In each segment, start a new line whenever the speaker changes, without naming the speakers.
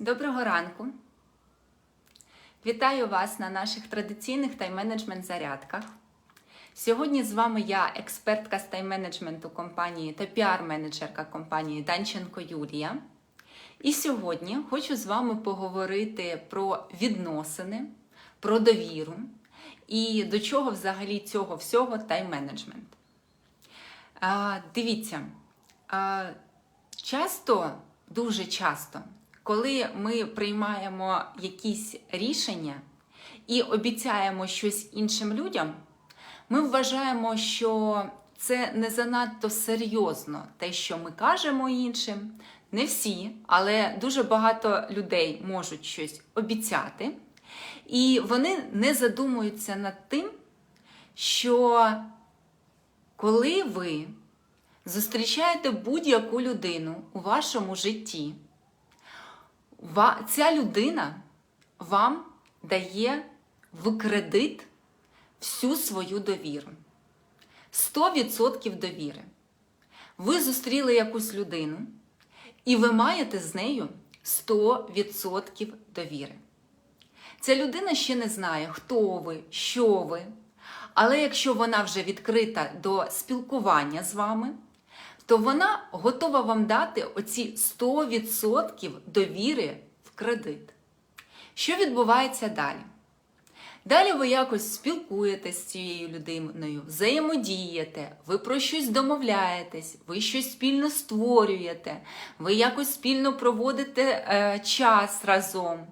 Доброго ранку! Вітаю вас на наших традиційних тайм-менеджмент зарядках. Сьогодні з вами я, експертка з тайм-менеджменту компанії та піар-менеджерка компанії Данченко Юлія. І сьогодні хочу з вами поговорити про відносини, про довіру і до чого взагалі цього всього тайм-менеджмент. Дивіться, часто, дуже часто, коли ми приймаємо якісь рішення і обіцяємо щось іншим людям, ми вважаємо, що це не занадто серйозно те, що ми кажемо іншим. Не всі, але дуже багато людей можуть щось обіцяти, і вони не задумуються над тим, що коли ви зустрічаєте будь-яку людину у вашому житті, ця людина вам дає в кредит всю свою довіру. 100% довіри. Ви зустріли якусь людину, і ви маєте з нею 100% довіри. Ця людина ще не знає, хто ви, що ви. Але якщо вона вже відкрита до спілкування з вами, то вона готова вам дати оці 100% довіри в кредит. Що відбувається далі? Далі ви якось спілкуєтесь з цією людиною, взаємодієте, ви про щось домовляєтесь, ви щось спільно створюєте, ви якось спільно проводите е, час разом.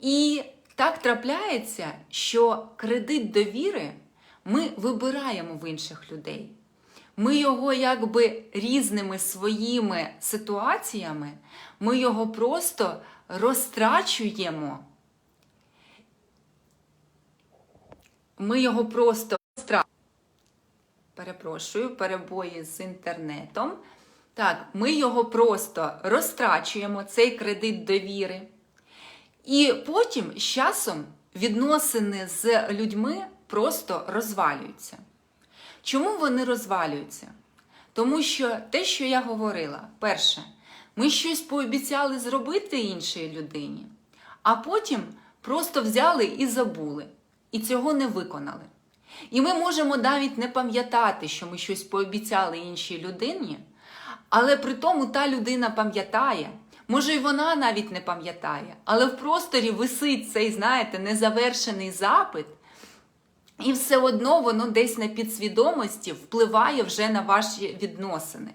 І так трапляється, що кредит довіри ми вибираємо в інших людей. Ми його якби різними своїми ситуаціями, ми його просто розтрачуємо. Ми його просто розтра- Перепрошую, перебої з інтернетом. Так, ми його просто розтрачуємо, цей кредит довіри. І потім з часом відносини з людьми просто розвалюються. Чому вони розвалюються? Тому що те, що я говорила, перше, ми щось пообіцяли зробити іншій людині, а потім просто взяли і забули, і цього не виконали. І ми можемо навіть не пам'ятати, що ми щось пообіцяли іншій людині, але при тому та людина пам'ятає. Може, й вона навіть не пам'ятає, але в просторі висить цей, знаєте, незавершений запит, і все одно воно десь на підсвідомості впливає вже на ваші відносини.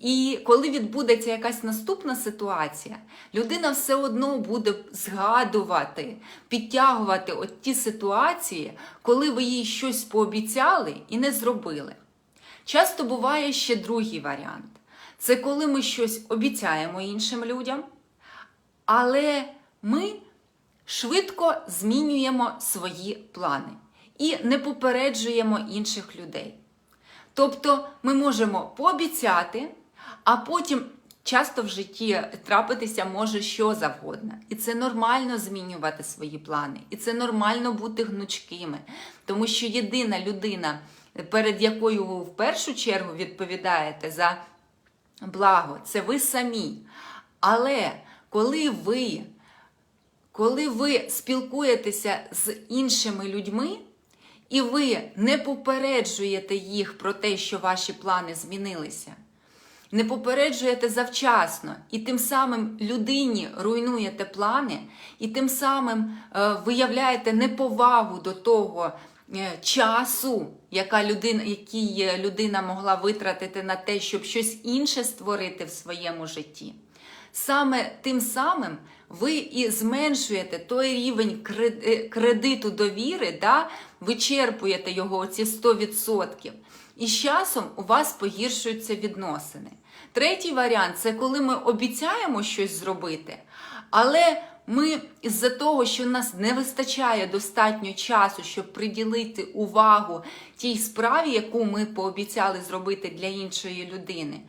І коли відбудеться якась наступна ситуація, людина все одно буде згадувати, підтягувати от ті ситуації, коли ви їй щось пообіцяли і не зробили. Часто буває ще другий варіант. Це коли ми щось обіцяємо іншим людям, але ми швидко змінюємо свої плани і не попереджуємо інших людей. Тобто ми можемо пообіцяти, а потім часто в житті трапитися може що завгодно. І це нормально змінювати свої плани, і це нормально бути гнучкими, тому що єдина людина, перед якою ви в першу чергу відповідаєте за благо, це ви самі. Але коли ви, коли ви спілкуєтеся з іншими людьми, і ви не попереджуєте їх про те, що ваші плани змінилися, не попереджуєте завчасно, і тим самим людині руйнуєте плани, і тим самим е, виявляєте неповагу до того е, часу, яка людина, який людина могла витратити на те, щоб щось інше створити в своєму житті. Саме тим самим ви і зменшуєте той рівень е, кредиту довіри, да? вичерпуєте його ці 100%. І з часом у вас погіршуються відносини. Третій варіант це коли ми обіцяємо щось зробити, але ми із-за того, що нас не вистачає достатньо часу, щоб приділити увагу тій справі, яку ми пообіцяли зробити для іншої людини.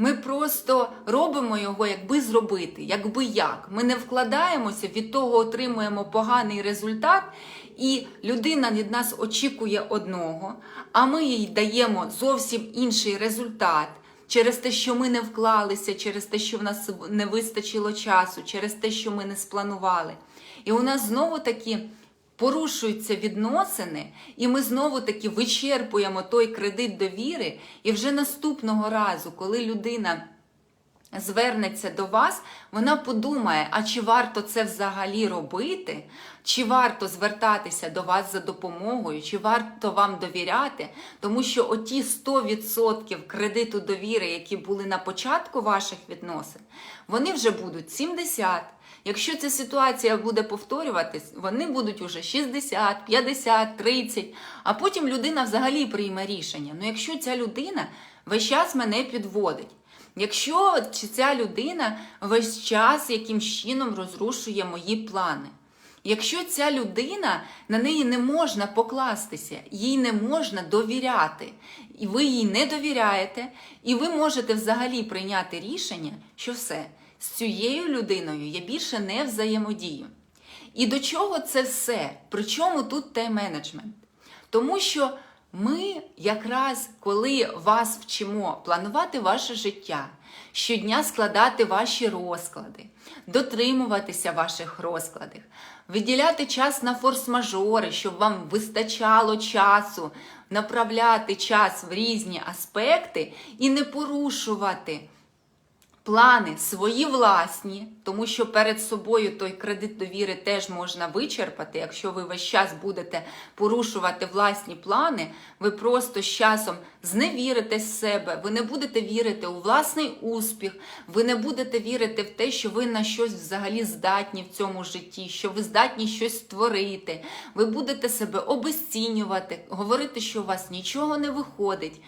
Ми просто робимо його, якби зробити, якби як. Ми не вкладаємося, від того отримуємо поганий результат, і людина від нас очікує одного, а ми їй даємо зовсім інший результат. через те, що ми не вклалися, через те, що в нас не вистачило часу, через те, що ми не спланували. І у нас знову таки порушуються відносини, і ми знову таки вичерпуємо той кредит довіри. І вже наступного разу, коли людина звернеться до вас, вона подумає, а чи варто це взагалі робити, чи варто звертатися до вас за допомогою, чи варто вам довіряти, тому що оті 100% кредиту довіри, які були на початку ваших відносин, вони вже будуть 70. Якщо ця ситуація буде повторюватись, вони будуть уже 60, 50, 30, а потім людина взагалі прийме рішення. Ну, якщо ця людина весь час мене підводить, якщо ця людина весь час якимсь чином розрушує мої плани. Якщо ця людина на неї не можна покластися, їй не можна довіряти, і ви їй не довіряєте, і ви можете взагалі прийняти рішення, що все з цією людиною я більше не взаємодію. І до чого це все? Причому тут тайм-менеджмент? Тому що ми якраз коли вас вчимо планувати ваше життя, щодня складати ваші розклади, дотримуватися ваших розкладів, виділяти час на форс-мажори, щоб вам вистачало часу, направляти час в різні аспекти і не порушувати. Плани свої власні, тому що перед собою той кредит довіри теж можна вичерпати. Якщо ви весь час будете порушувати власні плани, ви просто з часом зневірите з себе, ви не будете вірити у власний успіх, ви не будете вірити в те, що ви на щось взагалі здатні в цьому житті, що ви здатні щось створити. Ви будете себе обесцінювати, говорити, що у вас нічого не виходить.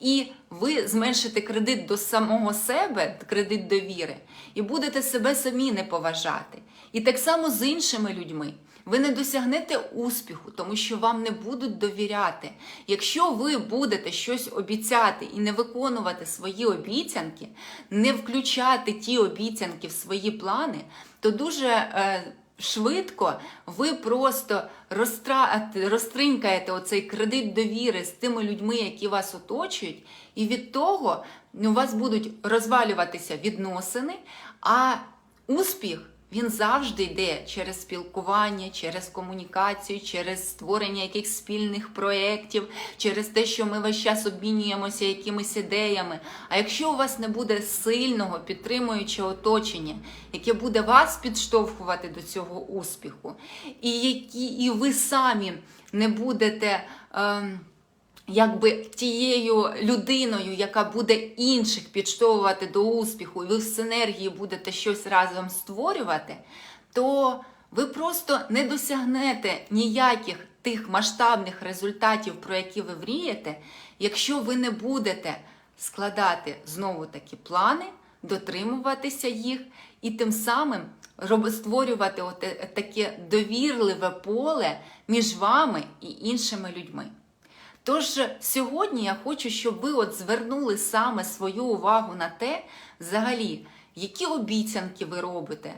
І ви зменшите кредит до самого себе, кредит довіри, і будете себе самі не поважати. І так само з іншими людьми. Ви не досягнете успіху, тому що вам не будуть довіряти. Якщо ви будете щось обіцяти і не виконувати свої обіцянки, не включати ті обіцянки в свої плани, то дуже е, швидко ви просто розтринькаєте оцей кредит довіри з тими людьми, які вас оточують, і від того у вас будуть розвалюватися відносини, а успіх. Він завжди йде через спілкування, через комунікацію, через створення якихось спільних проєктів, через те, що ми весь час обмінюємося якимись ідеями. А якщо у вас не буде сильного підтримуючого оточення, яке буде вас підштовхувати до цього успіху, і які і ви самі не будете. Ем, Якби тією людиною, яка буде інших підштовхувати до успіху, ви в синергії будете щось разом створювати, то ви просто не досягнете ніяких тих масштабних результатів, про які ви мрієте, якщо ви не будете складати знову такі плани, дотримуватися їх і тим самим створювати таке довірливе поле між вами і іншими людьми. Тож сьогодні я хочу, щоб ви от звернули саме свою увагу на те, взагалі, які обіцянки ви робите,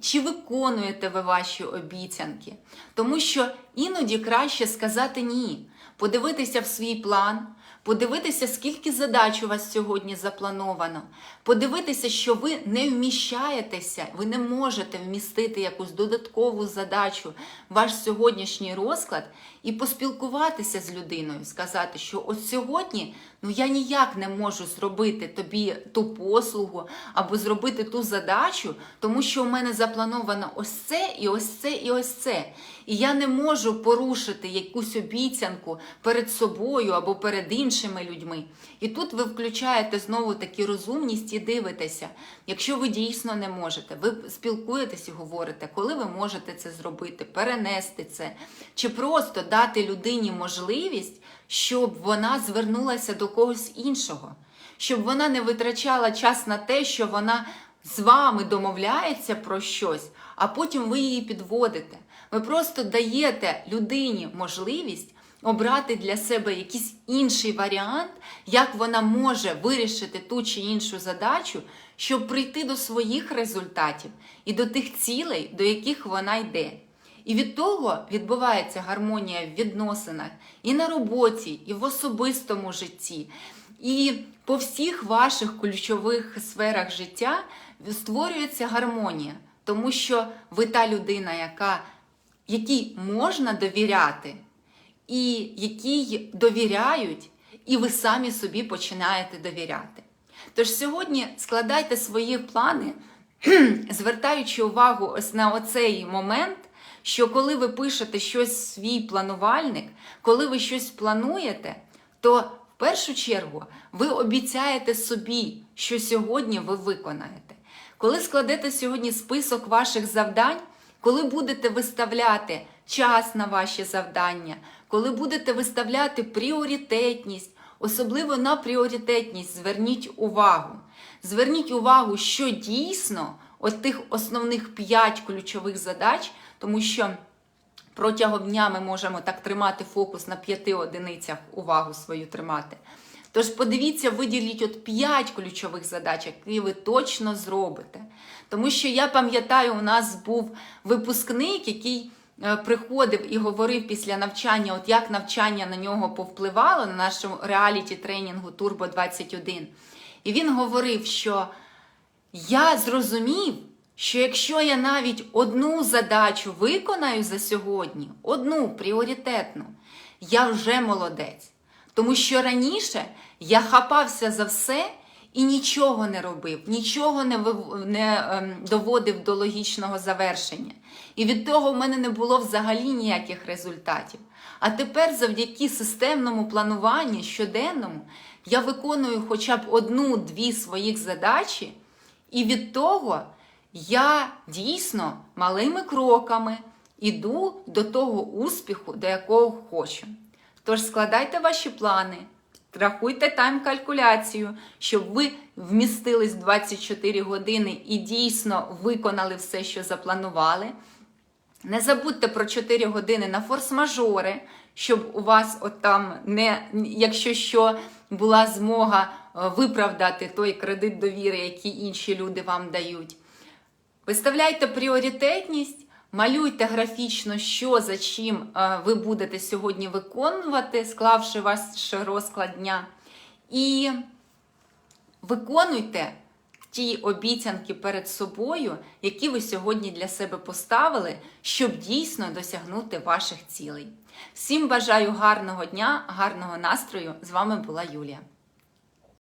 чи виконуєте ви ваші обіцянки. Тому що іноді краще сказати ні, подивитися в свій план, подивитися, скільки задач у вас сьогодні заплановано, подивитися, що ви не вміщаєтеся, ви не можете вмістити якусь додаткову задачу ваш сьогоднішній розклад, і поспілкуватися з людиною, сказати, що ось сьогодні ну я ніяк не можу зробити тобі ту послугу або зробити ту задачу, тому що у мене заплановано ось це, і ось це, і ось це. І я не можу порушити якусь обіцянку перед собою або перед іншими людьми. І тут ви включаєте знову таку розумність і дивитеся, якщо ви дійсно не можете, ви спілкуєтесь і говорите, коли ви можете це зробити, перенести це, чи просто дати людині можливість, щоб вона звернулася до когось іншого, щоб вона не витрачала час на те, що вона з вами домовляється про щось, а потім ви її підводите. Ви просто даєте людині можливість обрати для себе якийсь інший варіант, як вона може вирішити ту чи іншу задачу, щоб прийти до своїх результатів і до тих цілей, до яких вона йде. І від того відбувається гармонія в відносинах і на роботі, і в особистому житті. І по всіх ваших ключових сферах життя створюється гармонія, тому що ви та людина, яка, якій можна довіряти, і якій довіряють, і ви самі собі починаєте довіряти. Тож сьогодні складайте свої плани, звертаючи увагу ось на оцей момент, що коли ви пишете щось свій планувальник, коли ви щось плануєте, то в першу чергу ви обіцяєте собі, що сьогодні ви виконаєте. Коли складете сьогодні список ваших завдань, коли будете виставляти час на ваші завдання, коли будете виставляти пріоритетність, особливо на пріоритетність зверніть увагу. Зверніть увагу, що дійсно от тих основних п'ять ключових задач, тому що протягом дня ми можемо так тримати фокус на п'яти одиницях, увагу свою тримати. Тож подивіться, виділіть от 5 ключових задач, які ви точно зробите. Тому що я пам'ятаю, у нас був випускник, який е, приходив і говорив після навчання, от як навчання на нього повпливало на нашому реаліті тренінгу Turbo 21. І він говорив, що я зрозумів, що якщо я навіть одну задачу виконаю за сьогодні, одну пріоритетну, я вже молодець. Тому що раніше я хапався за все і нічого не робив, нічого не, не ем, доводив до логічного завершення. І від того в мене не було взагалі ніяких результатів. А тепер, завдяки системному плануванню щоденному, я виконую хоча б одну-дві своїх задачі, і від того я дійсно малими кроками іду до того успіху, до якого хочу. Тож складайте ваші плани, рахуйте тайм-калькуляцію, щоб ви вмістились 24 години і дійсно виконали все, що запланували. Не забудьте про 4 години на форс-мажори, щоб у вас от там не, якщо що, була змога е, виправдати той кредит довіри, який інші люди вам дають. Виставляйте пріоритетність, малюйте графічно, що за чим е, ви будете сьогодні виконувати, склавши ваш розклад дня. І виконуйте ті обіцянки перед собою, які ви сьогодні для себе поставили, щоб дійсно досягнути ваших цілей. Всім бажаю гарного дня, гарного настрою! З вами була Юлія.